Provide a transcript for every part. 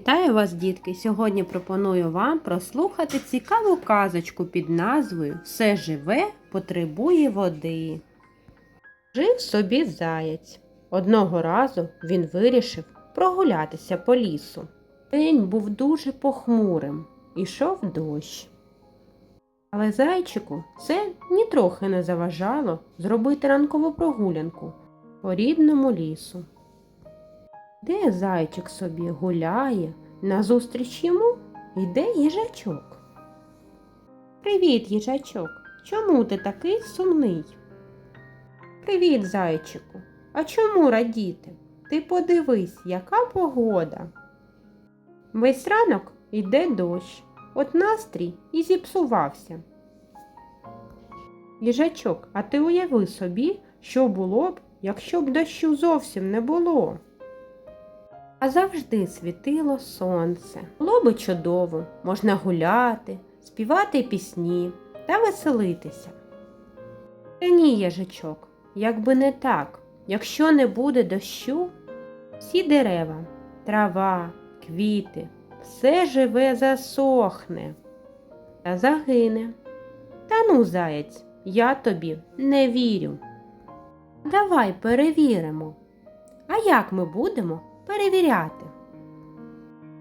Вітаю вас, дітки! Сьогодні пропоную вам прослухати цікаву казочку під назвою Все живе потребує води. Жив собі заєць. Одного разу він вирішив прогулятися по лісу. День був дуже похмурим, ішов дощ. Але зайчику це нітрохи не заважало зробити ранкову прогулянку по рідному лісу. Де зайчик собі гуляє, назустріч йому йде їжачок. Привіт, їжачок. Чому ти такий сумний? Привіт, зайчику. А чому радіти? Ти подивись, яка погода. Весь ранок йде дощ, от настрій і зіпсувався. Їжачок, а ти уяви собі, що було б, якщо б дощу зовсім не було. А завжди світило сонце. Було би чудово, можна гуляти, співати пісні та веселитися. Та ні, їжачок, якби не так, якщо не буде дощу, всі дерева, трава, квіти, все живе засохне та загине. Та ну, заєць, я тобі не вірю. Давай перевіримо. А як ми будемо перевіряти?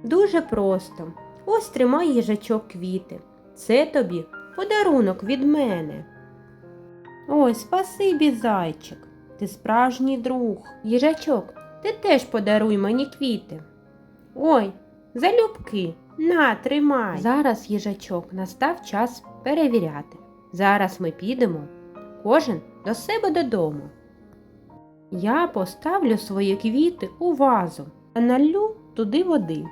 Дуже просто. Ось тримай їжачок квіти. Це тобі подарунок від мене. Ой, спасибі, зайчик. Ти справжній друг. Їжачок, ти теж подаруй мені квіти. Ой, залюбки, на, тримай. Зараз, їжачок, настав час перевіряти. Зараз ми підемо, кожен до себе додому. Я поставлю свої квіти у вазу та налью туди води.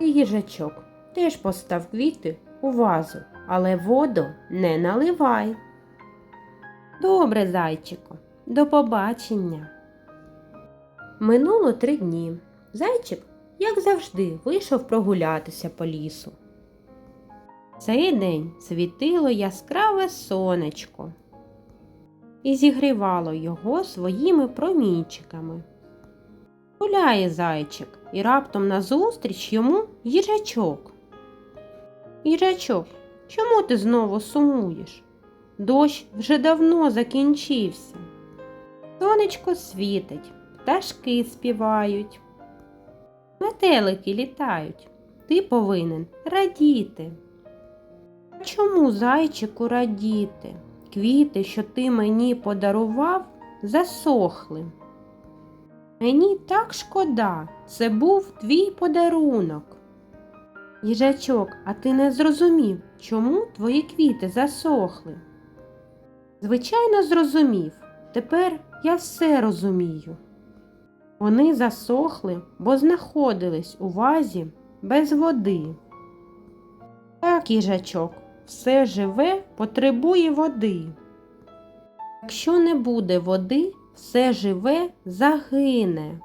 І їжачок теж постав квіти у вазу, але воду не наливай. Добре, зайчику, до побачення. Минуло три дні. Зайчик, як завжди, вийшов прогулятися по лісу. Цей день світило яскраве сонечко і зігрівало його своїми промінчиками. Гуляє зайчик, і раптом назустріч йому їжачок. Їжачок, чому ти знову сумуєш? Дощ вже давно закінчився. Сонечко світить, пташки співають, метелики літають. Ти повинен радіти. Чому зайчику радіти? Квіти, що ти мені подарував, засохли. Мені так шкода, це був твій подарунок. Їжачок, а ти не зрозумів, чому твої квіти засохли? Звичайно, зрозумів. Тепер я все розумію. Вони засохли, бо знаходились у вазі без води. Так, їжачок, все живе потребує води. Якщо не буде води, все живе загине.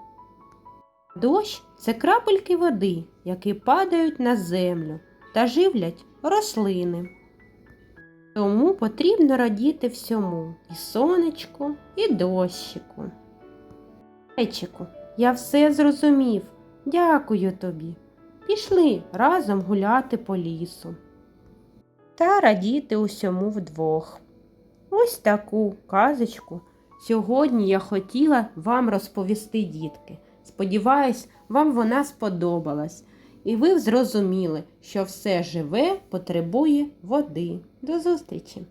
Дощ це крапельки води, які падають на землю та живлять рослини. Тому потрібно радіти всьому і сонечку, і дощику. Зайчику, я все зрозумів. Дякую тобі. Пішли разом гуляти по лісу та радіти усьому вдвох. Ось таку казочку сьогодні я хотіла вам розповісти, дітки. Сподіваюсь, вам вона сподобалась, і ви зрозуміли, що все живе потребує води. До зустрічі!